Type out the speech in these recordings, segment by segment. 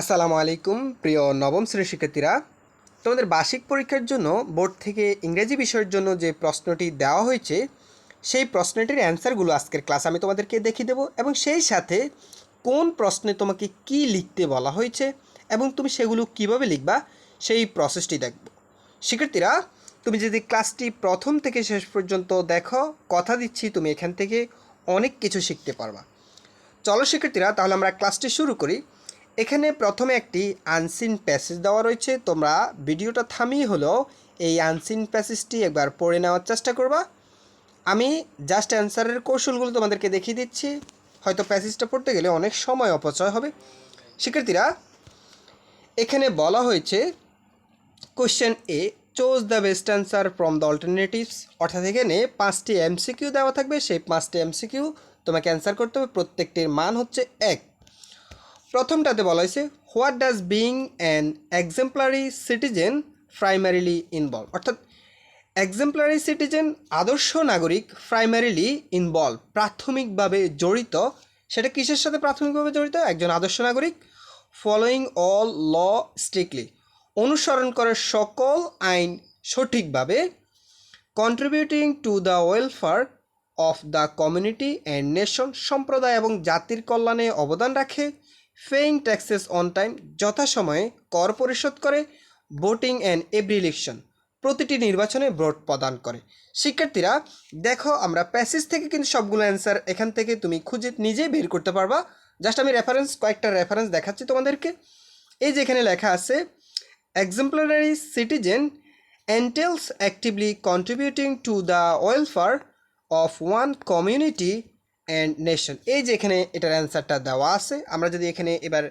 আসসালামু আলাইকুম, প্রিয় নবম শ্রেণির শিক্ষার্থীরা। তোমাদের বার্ষিক পরীক্ষার জন্য বোর্ড থেকে ইংরেজি বিষয়ের জন্য যে প্রশ্নটি দেওয়া হয়েছে, সেই প্রশ্নটির অ্যান্সারগুলো আজকের ক্লাস আমি তোমাদেরকে দেখিয়ে দেবো এবং সেই সাথে কোন প্রশ্নে তোমাকে কি লিখতে বলা হয়েছে এবং তুমি সেগুলো কীভাবে লিখবা, সেই প্রসেসটি দেখব। শিক্ষার্থীরা, তুমি যদি ক্লাসটি প্রথম থেকে শেষ পর্যন্ত দেখো, কথা দিচ্ছি, তুমি এখান থেকে অনেক কিছু শিখতে পারবা। চলো শিক্ষার্থীরা, তাহলে আমরা ক্লাসটি শুরু করি। এখানে প্রথমে একটি আনসিন প্যাসেজ দেওয়া রয়েছে। তোমরা ভিডিওটা থামিয়ে হলেও এই আনসিন প্যাসেজটি একবার পড়ে নেওয়ার চেষ্টা করবা। আমি জাস্ট অ্যান্সারের কৌশলগুলো তোমাদেরকে দেখিয়ে দিচ্ছি। হয়তো প্যাসেজটা পড়তে গেলে অনেক সময় অপচয় হবে। শিক্ষার্থীরা, এখানে বলা হয়েছে question A choose the best answer from the alternatives অর্থাৎ এখানে পাঁচটি এমসিকিউ দেওয়া থাকবে। সেই পাঁচটি এমসিকিউ তোমাকে অ্যান্সার করতে হবে। প্রত্যেকটির মান হচ্ছে এক। প্রথমটাতে বলা হয়েছে, what does being an exemplary citizen primarily involve? অর্থাৎ এক্সাম্পলারি সিটিজেন আদর্শ নাগরিক প্রাইমারিলি ইনভলভ, প্রাথমিকভাবে জড়িত। সেটা কিসের সাথে প্রাথমিকভাবে জড়িত? একজন আদর্শ নাগরিক ফলোয়িং অল ল স্ট্রিক্টলি অনুসরণ করে সকল আইন সঠিকভাবে contributing to the welfare of the community and nation সম্প্রদায় এবং জাতির কল্যাণে অবদান রাখে পেইং ট্যাক্সেস অন টাইম যথাসময়ে কর পরিশোধ করে ভোটিং অ্যান্ড এভরি ইলেকশন প্রতিটি নির্বাচনে ভোট প্রদান করে। শিক্ষার্থীরা, দেখো আমরা প্যাসেজ থেকে কিন্তু সবগুলো অ্যান্সার এখান থেকে তুমি খুঁজে নিজেই বের করতে পারবা। জাস্ট আমি রেফারেন্স কয়েকটা রেফারেন্স দেখাচ্ছি তোমাদেরকে। এই যে এখানে লেখা আছে, exemplary citizen entails actively contributing to the welfare of one community and nation. এই যে এখানে এটার অ্যান্সারটা দেওয়া আছে, আমরা যদি এখানে এবার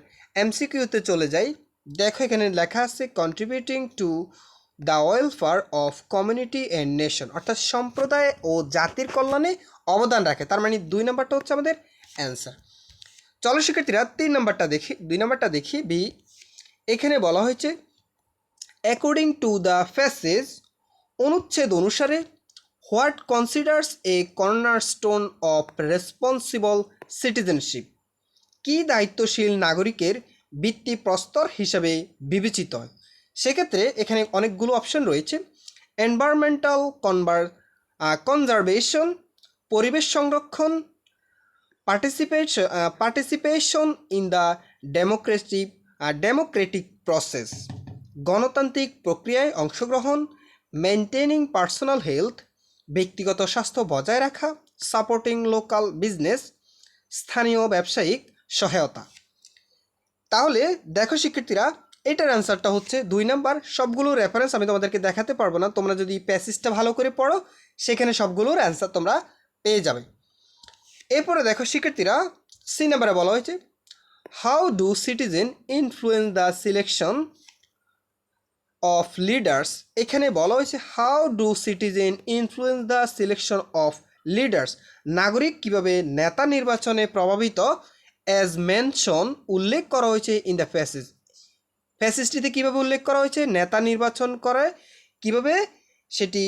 এমসিকিউতে চলে যাই, দেখো এখানে লেখা আছে contributing to the welfare of community and nation অর্থাৎ সম্প্রদায় ও জাতির কল্যাণে অবদান রাখে। তার মানে দুই নম্বরটা হচ্ছে আমাদের অ্যান্সার চলো শিক্ষার্থীরা, তিন নম্বরটা দেখি, দুই নম্বরটা দেখি বি এখানে বলা হয়েছে অ্যাকর্ডিং টু দ্য ফ্যাসেজ অনুচ্ছেদ অনুসারে what considers a cornerstone of responsible citizenship? কী দায়িত্বশীল নাগরিকের ভিত্তিপ্রস্তর হিসাবে বিবেচিত হয়? সেক্ষেত্রে এখানে অনেকগুলো অপশন রয়েছে। এনভায়রনমেন্টাল কনভার কনজারভেশন পরিবেশ সংরক্ষণ participation participation in the democratic democratic process গণতান্ত্রিক প্রক্রিয়ায় অংশগ্রহণ মেনটেনিং পার্সোনাল হেলথ ব্যক্তিগত স্বাস্থ্য বজায় রাখা সাপোর্টিং লোকাল বিজনেস স্থানীয় ব্যবসায়িক সহায়তা। তাহলে দেখো শিক্ষার্থীরা, এটার অ্যান্সারটা হচ্ছে দুই নাম্বার। সবগুলো রেফারেন্স আমি তোমাদেরকে দেখাতে পারব না। তোমরা যদি প্যাসেজটা ভালো করে পড়ো, সেখানে সবগুলোর অ্যান্সার তোমরা পেয়ে যাবে। এরপরে দেখো শিক্ষার্থীরা সি নাম্বারে বলা হয়েছে how do citizen influence the selection of leaders এখানে বলা হয়েছে how do citizen influence the selection of leaders নাগরিক কীভাবে নেতা নির্বাচনে প্রভাবিত? অ্যাজ মেনশন উল্লেখ করা হয়েছে ইন দ্য প্যাসেজ প্যাসেজটিতে কীভাবে উল্লেখ করা হয়েছে? নেতা নির্বাচন করে, কীভাবে সেটি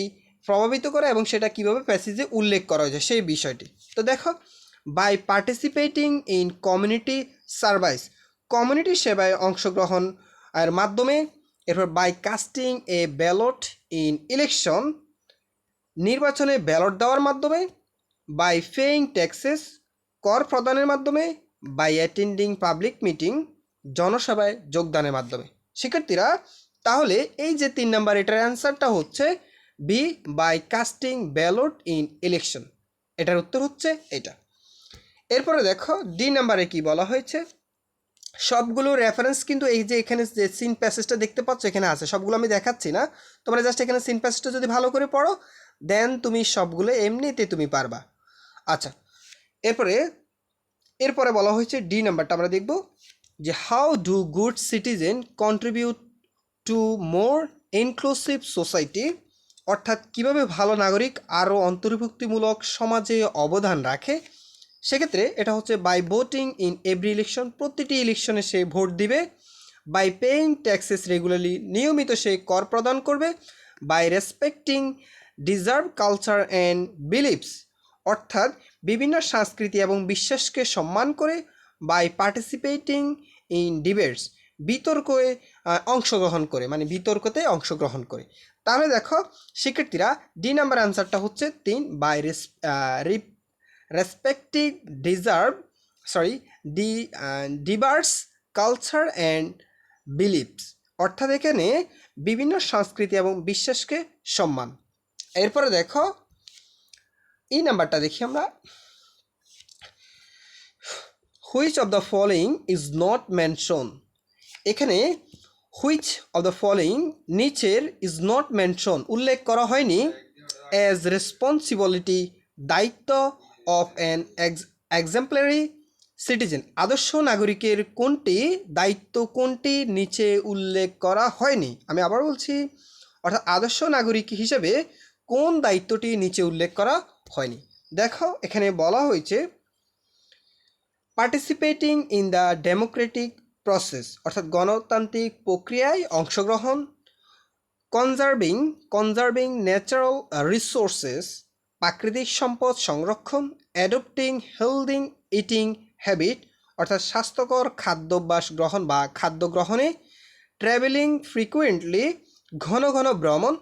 প্রভাবিত করে এবং সেটা কীভাবে প্যাসেজে উল্লেখ করা হয়েছে, সেই বিষয়টি। তো দেখো by participating in community service community সেবায় অংশগ্রহণ এর মাধ্যমে এরপর by casting a ballot in election নির্বাচনে ব্যালট দেওয়ার মাধ্যমে বাই পেইং ট্যাক্সেস কর প্রদানের মাধ্যমে বাই অ্যাটেন্ডিং পাবলিক মিটিং জনসভায় যোগদানের মাধ্যমে। শিক্ষার্থীরা, তাহলে এই যে তিন নাম্বার, এটার অ্যান্সারটা হচ্ছে B by casting ballot in election এটার উত্তর হচ্ছে এটা এরপরে দেখো ডি নাম্বারে কি বলা হয়েছে? সবগুলো রেফারেন্স কিন্তু এই যে এখানে যে সিন প্যাসেজটা দেখতে পাচ্ছ, এখানে আছে। সবগুলো আমি দেখাচ্ছি না। তোমরা জাস্ট এখানে সিন প্যাসেজটা যদি ভালো করে পড়ো দেন তুমি সবগুলো এমনিতে তুমি পারবা। আচ্ছা এরপরে এরপরে বলা হয়েছে ডি নাম্বারটা আমরা দেখব, যে how do good citizen contribute to more inclusive society অর্থাৎ কীভাবে ভালো নাগরিক আরও অন্তর্ভুক্তিমূলক সমাজে অবদান রাখে? সেক্ষেত্রে এটা হচ্ছে by voting in every election প্রতিটি ইলেকশনে সে ভোট দিবে বাই পেইং ট্যাক্সেস রেগুলারলি নিয়মিত সে কর প্রদান করবে by respecting deserve culture and beliefs অর্থাৎ বিভিন্ন সংস্কৃতি এবং বিশ্বাসকে সম্মান করে বাই পার্টিসিপেটিং ইন ডিবেটস বিতর্কে অংশগ্রহণ করে মানে বিতর্কতে অংশগ্রহণ করে। তাহলে দেখো, শিক্ষার্থীরা ডি নাম্বার অ্যান্সারটা হচ্ছে তিন by respective deserve sorry D diverse culture and beliefs অর্থাৎ এখানে বিভিন্ন সংস্কৃতি এবং বিশ্বাসকে সম্মান। এরপরে দেখো, এই নাম্বারটা দেখি আমরা। Which of the following is not mention এখানে হুইচ অফ দ্য ফলোয়িং নিচের ইজ নট মেনশন উল্লেখ করা হয়নি। অ্যাজ রেসপন্সিবিলিটি দায়িত্ব অফ অ্যান এক্সাম্পলারি সিটিজেন আদর্শ নাগরিকের কোনটি, দায়িত্ব কোনটি নিচে উল্লেখ করা হয়নি? আমি আবার বলছি, অর্থাৎ আদর্শ নাগরিক হিসেবে কোন দায়িত্বটি নিচে উল্লেখ করা হয়নি? দেখো, এখানে বলা হয়েছে participating in the democratic process অর্থাৎ গণতান্ত্রিক প্রক্রিয়ায় অংশগ্রহণ কনজার্ভিং কনজার্ভিং ন্যাচারাল রিসোর্সেস প্রাকৃতিক সম্পদ সংরক্ষণ অ্যাডপ্টিং হেলদিং ইটিং হ্যাবিট অর্থাৎ স্বাস্থ্যকর খাদ্যাভ্যাস গ্রহণ বা খাদ্য গ্রহণে ট্রাভেলিং ফ্রিকুয়েন্টলি ঘন ঘন ভ্রমণ।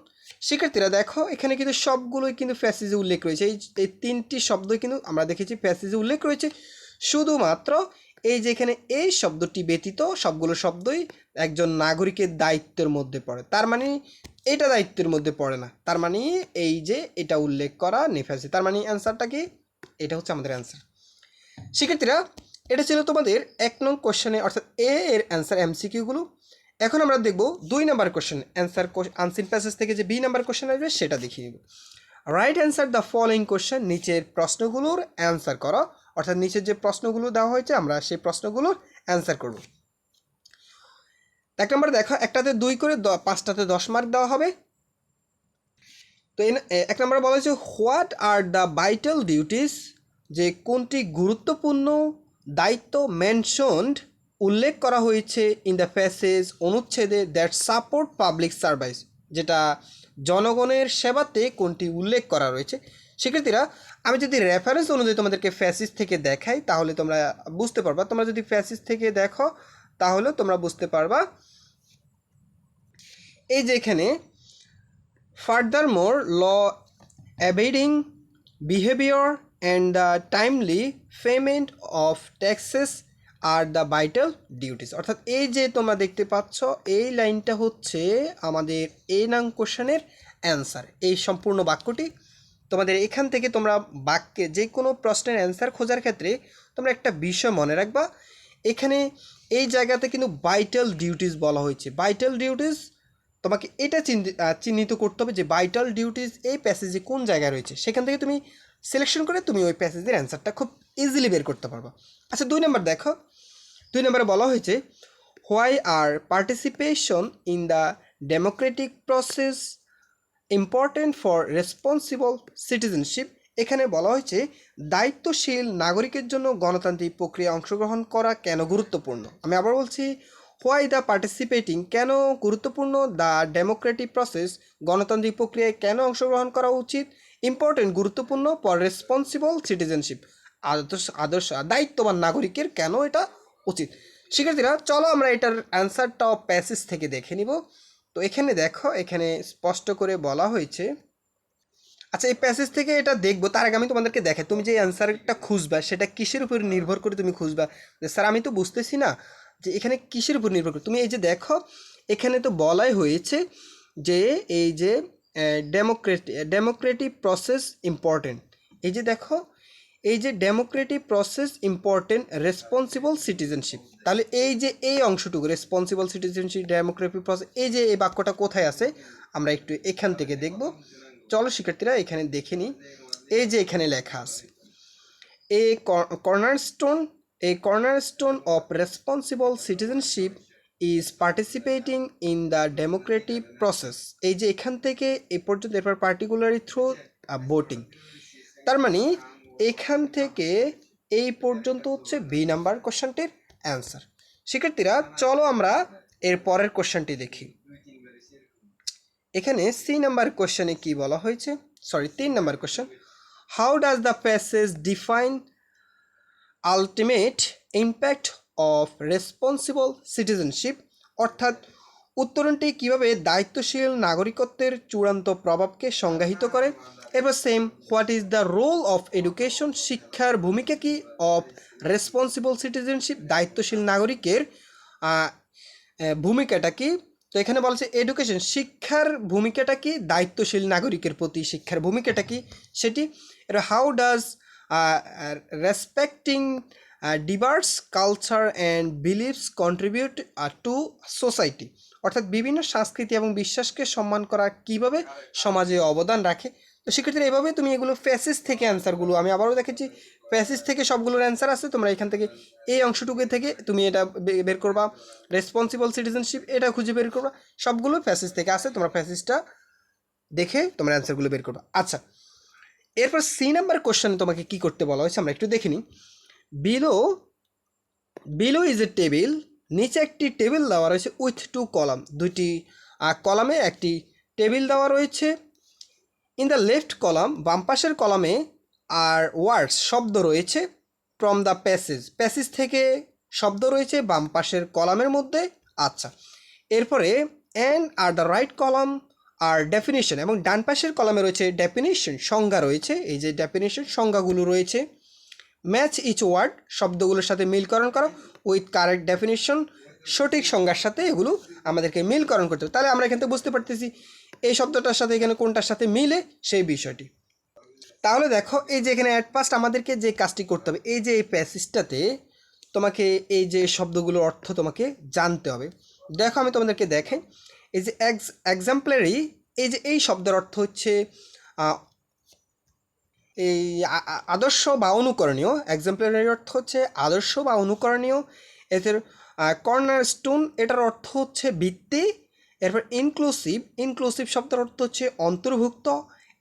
শিক্ষার্থীরা দেখো, এখানে কিন্তু সবগুলোই কিন্তু প্যাসেজে উল্লেখ রয়েছে। এই এই তিনটি শব্দই কিন্তু আমরা দেখেছি প্যাসেজে উল্লেখ রয়েছে। শুধুমাত্র এই যে এখানে এই শব্দটি ব্যতীত সবগুলো শব্দই একজন নাগরিকের দায়িত্বের মধ্যে পড়ে। তার মানে এটা দায়িত্বের মধ্যে পড়ে না। তার মানে এই যে এটা উল্লেখ করা নেফাসি, তার মানে অ্যান্সারটা কি? এটা হচ্ছে আমাদের অ্যান্সার শিক্ষার্থীরা, এটা ছিল তোমাদের এক নং কোশ্চেনে অর্থাৎ এ এর অ্যান্সার এমসিকিউগুলো এখন আমরা দেখব দুই number question answer unseen passage থেকে যে বি নাম্বার কোশ্চেন আসবে, সেটা দেখিয়ে দেবো right answer the following question নিচের প্রশ্নগুলোর অ্যান্সার করো। অর্থাৎ নিচের যে প্রশ্নগুলো দেওয়া হয়েছে, আমরা সেই প্রশ্নগুলোর অ্যান্সার করব। এক নম্বর দেখো, একটাতে দুই করে পাঁচটাতে দশ মার্ক দেওয়া হবে। তো এক নম্বরে বলা হয়েছে, what are the vital duties যে কোনটি গুরুত্বপূর্ণ দায়িত্ব মেনশনড উল্লেখ করা হয়েছে ইন দ্য প্যাসেজ অনুচ্ছেদে দ্যাট সাপোর্ট পাবলিক সার্ভিস যেটা জনগণের সেবাতে কোনটি উল্লেখ করা রয়েছে। শিক্ষার্থীরা, আমি যদি রেফারেন্স অনুযায়ী তোমাদেরকে ফ্যাসিস থেকে দেখাই, তাহলে তোমরা বুঝতে পারবা। তোমরা যদি ফ্যাসিস থেকে দেখো তাহলে তোমরা বুঝতে পারবা। এই যে এখানে more law evading behavior and the timely payment of taxes are the vital duties অর্থাৎ এই যে তোমরা দেখতে পাচ্ছ, এই লাইনটা হচ্ছে আমাদের এই নাং কোশ্চেনের অ্যান্সার এই সম্পূর্ণ বাক্যটি তোমাদের এখান থেকে তোমরা বাক্যে যে কোনো প্রশ্নের অ্যান্সার খোঁজার ক্ষেত্রে তোমরা একটা বিষয় মনে রাখবা। এখানে এই জায়গাতে কিন্তু ভাইটাল ডিউটিস বলা হয়েছে। ভাইটাল ডিউটিস তোমাকে এটা চিহ্নি- চিহ্নিত করতে হবে যে ভাইটাল ডিউটিস এই প্যাসেজে কোন জায়গায় রয়েছে। সেখান থেকে তুমি সিলেকশন করে তুমি ওই প্যাসেজের অ্যান্সারটা খুব ইজিলি বের করতে পারবা। আচ্ছা দুই নম্বর দেখো। দুই নম্বরে বলা হয়েছে why are participation in the democratic process important for responsible citizenship এখানে বলা হয়েছে, দায়িত্বশীল নাগরিকের জন্য গণতান্ত্রিক প্রক্রিয়া অংশগ্রহণ করা কেন গুরুত্বপূর্ণ? আমি আবার বলছি হোয়াই দ্য পার্টিসিপেটিং কেন গুরুত্বপূর্ণ? দ্য ডেমোক্রেটিক প্রসেস গণতান্ত্রিক প্রক্রিয়ায় কেন অংশগ্রহণ করা উচিত? ইম্পর্টেন্ট গুরুত্বপূর্ণ ফর রেসপন্সিবল সিটিজেনশিপ আদর্শ আদর্শ, দায়িত্ববান নাগরিকের কেন এটা উচিত? শিক্ষার্থীরা, চলো আমরা এটার অ্যান্সারটা প্যাসেজ থেকে দেখে নিব। তো এখানে দেখো, এখানে স্পষ্ট করে বলা হয়েছে আচ্ছা এই প্যাসেজ থেকে এটা দেখব, তার আগে আমি তোমাদেরকে দেখে তুমি যে অ্যান্সারটা খুঁজবা, সেটা কিসের উপর নির্ভর করে তুমি খুঁজবা? যে স্যার আমি তো বুঝতেছি না যে এখানে কিসের উপর নির্ভর করে। তুমি এই যে দেখো, এখানে তো বলাই হয়েছে যে এই যে ডেমোক্রেটি ডেমোক্রেটিক প্রসেস ইম্পর্টেন্ট এই যে দেখো, এই যে democratic process important responsible citizenship তাহলে এই যে এই অংশটুকু রেসপন্সিবল সিটিজেনশিপ ডেমোক্রেটিক প্রসেস এই যে এই বাক্যটা কোথায় আছে, আমরা একটু এখান থেকে দেখব। চলো শিক্ষার্থীরা এখানে দেখে নিই। এই যে এখানে লেখা আছে, a cornerstone a cornerstone of responsible citizenship is participating in the democratic process এই যে এখান থেকে এ পর্যন্ত এরপর পার্টিকুলারলি থ্রু ভোটিং তার মানে এখান থেকে এই পর্যন্ত হচ্ছে বি নাম্বার কোশ্চেনটির অ্যান্সার। শিক্ষার্থীরা, চলো আমরা এর পরের কোশ্চেনটি দেখি। এখানে সি নাম্বার কোশ্চেনে কি বলা হয়েছে? সরি, তিন number question. How does the passage define ultimate impact of responsible citizenship অর্থাৎ উত্তরণটি কীভাবে দায়িত্বশীল নাগরিকত্বের চূড়ান্ত প্রভাবকে সংজ্ঞায়িত করে? এবার same what is the role of education শিক্ষার ভূমিকা কি অফ রেসপন্সিবল সিটিজেনশিপ দায়িত্বশীল নাগরিকের ভূমিকাটা কি? তো এখানে বলছে এডুকেশন শিক্ষার ভূমিকাটা কি? দায়িত্বশীল নাগরিকের প্রতি শিক্ষার ভূমিকাটা কি? সেটি এর how does respecting diverse culture and beliefs contribute to society অর্থাৎ বিভিন্ন সংস্কৃতি এবং বিশ্বাসকে সম্মান করা কীভাবে সমাজে অবদান রাখে? তো সেক্ষেত্রে এভাবে তুমি এগুলো ফ্যাসিস থেকে অ্যান্সারগুলো আমি আবারও দেখেছি ফ্যাসিস থেকে সবগুলোর অ্যান্সার আছে, তোমরা এখান থেকে এই অংশটুকু থেকে তুমি এটা বের করবা। রেসপন্সিবল সিটিজেনশিপ এটা খুঁজে বের করবা। সবগুলো ফ্যাসিস থেকে আছে, তোমরা ফ্যাসিসটা দেখে তোমরা অ্যান্সারগুলো বের করবা। আচ্ছা এরপর সি নাম্বার কোশ্চেনে তোমাকে কি করতে বলা হয়েছে, আমরা একটু দেখে নিই। Below below is a table নিচে একটি টেবিল দেওয়া রয়েছে উইথ টু কলাম দুইটি কলামে একটি টেবিল দেওয়া রয়েছে। ইন দ্য লেফট কলাম বাম পাশের কলামে আর ওয়ার্ডস শব্দ রয়েছে ফ্রম দ্য প্যাসেজ প্যাসেজ থেকে শব্দ রয়েছে বাম পাশের কলামের মধ্যে। আচ্ছা এরপরে and are the right column R definition এবং ডান পাশের কলামে রয়েছে ডেফিনেশন সংজ্ঞা রয়েছে। এই যে ডেফিনেশন সংজ্ঞাগুলো রয়েছে। ম্যাচ ইচ ওয়ার্ড শব্দগুলোর সাথে মিলকরণ করো। উইথ কারেক্ট ডেফিনেশন সঠিক সংজ্ঞার সাথে এগুলো আমাদেরকে মিলকরণ করতে হবে। তাহলে আমরা এখান থেকে বুঝতে পারতেছি এই শব্দটার সাথে এখানে কোনটার সাথে মিলে সেই বিষয়টি। তাহলে দেখো, এই যে এখানে অ্যাট ফার্স্ট আমাদেরকে যে কাজটি করতে হবে, এই যে এই প্যাসেজটাতে তোমাকে এই যে শব্দগুলোর অর্থ তোমাকে জানতে হবে। দেখো, আমি তোমাদেরকে দেখাই। এই যে এক্স এক্সাম্পলারি এই যে এই শব্দের অর্থ হচ্ছে এই আদর্শ বা অনুকরণীয়। এক্সাম্পলারি অর্থ হচ্ছে আদর্শ বা অনুকরণীয়। এদের কর্নার স্টোন এটার অর্থ হচ্ছে ভিত্তি এরপর ইনক্লুসিভ ইনক্লুসিভ শব্দের অর্থ হচ্ছে অন্তর্ভুক্ত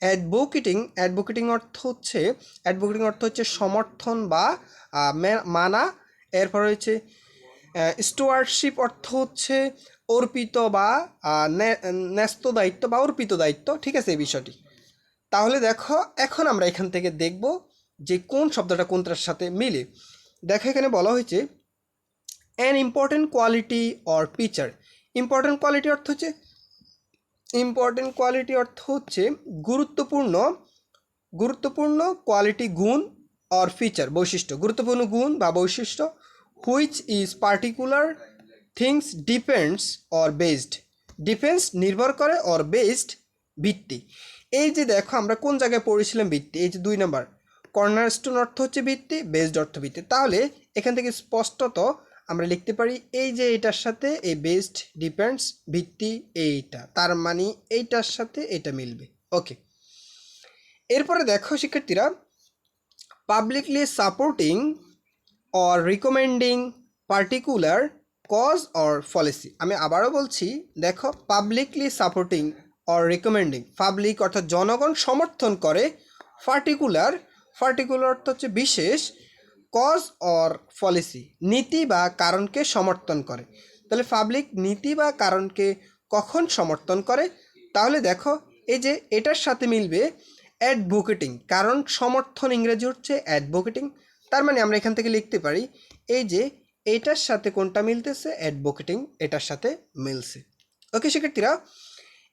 অ্যাডভোকেটিং অ্যাডভোকেটিং অর্থ হচ্ছে অ্যাডভোকেটিং অর্থ হচ্ছে সমর্থন বা মানা, এরপর হচ্ছে স্টুয়ার্ডশিপ অর্থ হচ্ছে অর্পিত বা ন্যস্ত দায়িত্ব বা অর্পিত দায়িত্ব, ঠিক আছে এই বিষয়টি? তাহলে দেখো, এখন আমরা এখান থেকে দেখব যে কোন শব্দটা কোনটার সাথে মিলে। দেখো এখানে বলা হয়েছে an important quality or feature important quality অর্থ হচ্ছে ইম্পর্টেন্ট কোয়ালিটি অর্থ হচ্ছে গুরুত্বপূর্ণ গুরুত্বপূর্ণ কোয়ালিটি গুণ অর ফিচার বৈশিষ্ট্য। গুরুত্বপূর্ণ গুণ বা বৈশিষ্ট্য which is particular things depends or based depends নির্ভর করে অর বেসড ভিত্তি। এই যে দেখো, আমরা কোন জায়গায় পড়েছিলাম ভিত্তি? এই যে দুই নম্বর। কর্নার স্টোন অর্থ হচ্ছে ভিত্তি বেসড অর্থ ভিত্তি। তাহলে এখান থেকে স্পষ্টত আমরা লিখতে পারি এই যে এটার সাথে এই বেস্ট ডিপেন্ডস ভিত্তি এইটা, তার মানে এইটার সাথে এটা মিলবে। ওকে এরপরে দেখো শিক্ষার্থীরা publicly supporting or recommending particular cause or policy আমি আবারও বলছি, দেখো publicly supporting or recommending public অর্থাৎ জনগণ সমর্থন করে পার্টিকুলার পার্টিকুলার অর্থ হচ্ছে বিশেষ কজ অর পলিসি নীতি বা কারণকে সমর্থন করে। তাহলে পাবলিক নীতি বা কারণকে কখন সমর্থন করে? তাহলে দেখো, এই যে এটার সাথে মিলবে অ্যাডভোকেটিং কারণ সমর্থন ইংরেজি হচ্ছে অ্যাডভোকেটিং তার মানে আমরা এখান থেকে লিখতে পারি, এই যে এইটার সাথে কোনটা মিলতেছে? অ্যাডভোকেটিং এটার সাথে মিলছে। ওকে, শিক্ষার্থীরা,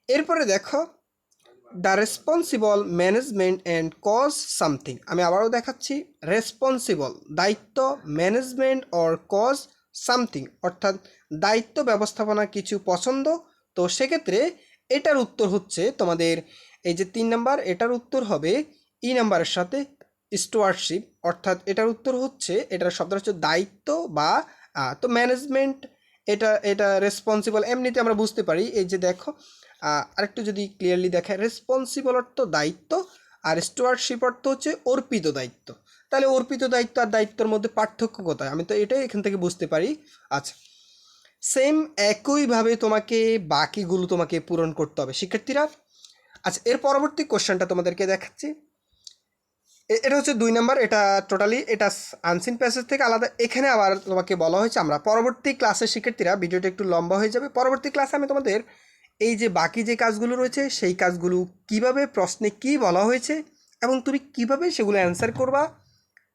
এরপরে দেখো the responsible management and cause something আমি আবারও দেখাচ্ছি রেসপন্সিবল দায়িত্ব ম্যানেজমেন্ট অর কজ সামথিং অর্থাৎ দায়িত্ব, ব্যবস্থাপনা কিছু পছন্দ, তো সেক্ষেত্রে এটার উত্তর হচ্ছে তোমাদের, এই যে তিন নাম্বার, এটার উত্তর হবে ই নাম্বারের সাথে স্টুয়ার্ডশিপ অর্থাৎ এটার উত্তর হচ্ছে, এটার শব্দ হচ্ছে দায়িত্ব বা তো ম্যানেজমেন্ট এটা এটা রেসপন্সিবল এমনিতে আমরা বুঝতে পারি। এই যে দেখো আরেকটু যদি ক্লিয়ারলি দেখায় রেসপন্সিবল অর্থ দায়িত্ব আর স্টুয়ার্ডশিপ অর্থ হচ্ছে অর্পিত দায়িত্ব। তাহলে অর্পিত দায়িত্ব আর দায়িত্বের মধ্যে পার্থক্য কোথায়? আমি তো এটাই এখান থেকে বুঝতে পারি। আচ্ছা সেম একইভাবে তোমাকে বাকিগুলো তোমাকে পূরণ করতে হবে, শিক্ষার্থীরা। আচ্ছা এর পরবর্তী কোশ্চেনটা তোমাদেরকে দেখাচ্ছি। এটা হচ্ছে দুই নাম্বার, এটা টোটালি এটা আনসিন প্যাসেজ থেকে আলাদা। এখানে আবার তোমাকে বলা হয়েছে, আমরা পরবর্তী ক্লাসের শিক্ষার্থীরা, ভিডিওটা একটু লম্বা হয়ে যাবে। পরবর্তী ক্লাসে আমি তোমাদের এই যে বাকি যে কাজগুলো রয়েছে, সেই কাজগুলো কীভাবে, প্রশ্নে কি বলা হয়েছে এবং তুমি কীভাবে সেগুলো অ্যান্সার করবা,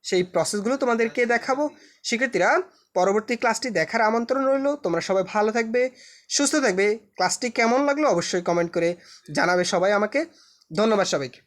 সেই প্রসেসগুলো তোমাদেরকে দেখাবো। শিক্ষার্থীরা, পরবর্তী ক্লাসটি দেখার আমন্ত্রণ রইল। তোমরা সবাই ভালো থাকবে, সুস্থ থাকবে। ক্লাসটি কেমন লাগল অবশ্যই কমেন্ট করে জানাবে সবাই আমাকে। ধন্যবাদ সবাইকে।